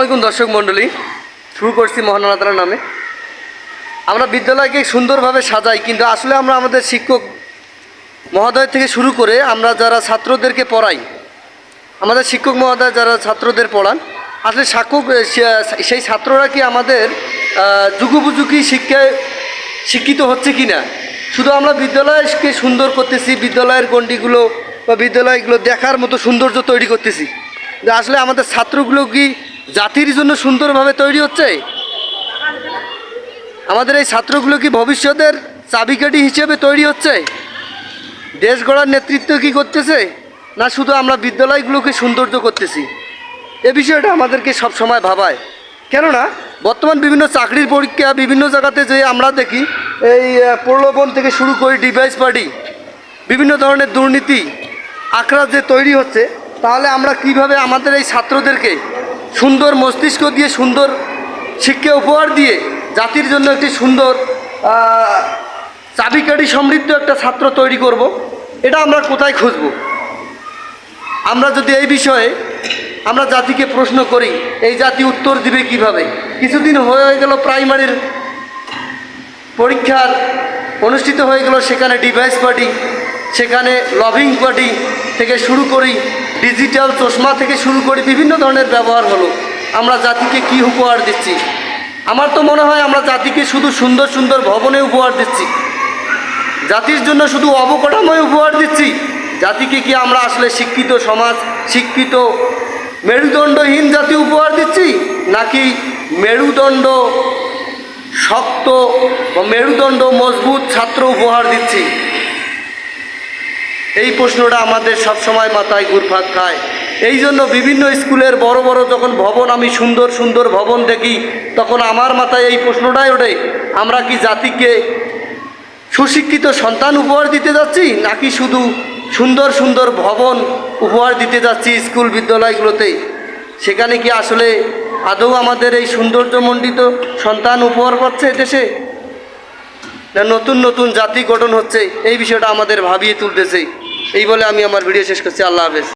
আসসালামাইকুম দর্শক মণ্ডলী। শুরু করছি মহান নামে। আমরা বিদ্যালয়কে সুন্দরভাবে সাজাই, কিন্তু আসলে আমরা আমাদের শিক্ষক মহোদয় থেকে শুরু করে আমরা যারা ছাত্রদেরকে পড়াই, আমাদের শিক্ষক মহোদয় যারা ছাত্রদের পড়ান, আসলে সাক্ষক সেই ছাত্ররা কি আমাদের যুগোপযোগী শিক্ষায় শিক্ষিত হচ্ছে কি না শুধু আমরা বিদ্যালয়কে সুন্দর করতেছি, বিদ্যালয়ের গণ্ডিগুলো বা বিদ্যালয়গুলো দেখার মতো সৌন্দর্য তৈরি করতেছি। আসলে আমাদের ছাত্রগুলো কি জাতির জন্য সুন্দরভাবে তৈরি হচ্ছে? আমাদের এই ছাত্রগুলো কি ভবিষ্যতের চাবিকাঠি হিসেবে তৈরি হচ্ছে? দেশ গড়ার নেতৃত্ব কি করতেছে? না শুধু আমরা বিদ্যালয়গুলোকে সৌন্দর্য করতেছি? এ বিষয়টা আমাদেরকে সব সময় ভাবায়। কেননা, বর্তমান বিভিন্ন চাকরির পরীক্ষা বিভিন্ন জায়গাতে যে আমরা দেখি, এই প্রলোভন থেকে শুরু করে ডিভাইস পার্টি, বিভিন্ন ধরনের দুর্নীতি, আখড়া যে তৈরি হচ্ছে, তাহলে আমরা কীভাবে আমাদের এই ছাত্রদেরকে সুন্দর মস্তিষ্ক দিয়ে সুন্দর শিক্ষা উপহার দিয়ে জাতির জন্য একটি সুন্দর চাবিকাঠি সমৃদ্ধ একটা ছাত্র তৈরি করব। এটা আমরা কোথায় খুঁজব? আমরা যদি এই বিষয়ে আমরা জাতিকে প্রশ্ন করি, এই জাতি উত্তর দিবে কীভাবে? কিছুদিন হয়ে গেল প্রাইমারির পরীক্ষার, অনুষ্ঠিত হয়ে গেল সেখানে ডিভাইস পার্টি, সেখানে লভিং পার্টি থেকে শুরু করি। ডিজিটাল চশমা থেকে শুরু করে বিভিন্ন ধরনের ব্যবহার হলো। আমরা জাতিকে কি উপহার দিচ্ছি? আমার তো মনে হয় আমরা জাতিকে শুধু সুন্দর সুন্দর ভবনে উপহার দিচ্ছি। জাতির জন্য শুধু অবকাঠামোয় উপহার দিচ্ছি। জাতিকে কি আমরা আসলে শিক্ষিত সমাজ, শিক্ষিত মেরুদণ্ডহীন জাতি উপহার দিচ্ছি? নাকি মেরুদণ্ড শক্ত বা মেরুদণ্ড মজবুত ছাত্র উপহার দিচ্ছি? এই প্রশ্নটা আমাদের সব সময় মাথায় ঘুরপাক খায়। এই জন্য বিভিন্ন স্কুলের বড় বড় যখন ভবন, আমি সুন্দর সুন্দর ভবন দেখি, তখন আমার মাথায় এই প্রশ্নটাই ওঠে, আমরা কি জাতিকে সুশিক্ষিত সন্তান উপহার দিতে যাচ্ছি, নাকি শুধু সুন্দর সুন্দর ভবন উপহার দিতে যাচ্ছি স্কুল বিদ্যালয়গুলোতে? সেখানে কি আসলে আদৌ আমাদের এই সৌন্দর্যমণ্ডিত সন্তান উপহার পাচ্ছে দেশে? না, নতুন নতুন জাতি গঠন হচ্ছে, এই বিষয়টা আমাদের ভাবিয়ে তুলতেছে। এই বলে আমি আমার ভিডিও শেষ করছি আল্লাহ হাফেজ।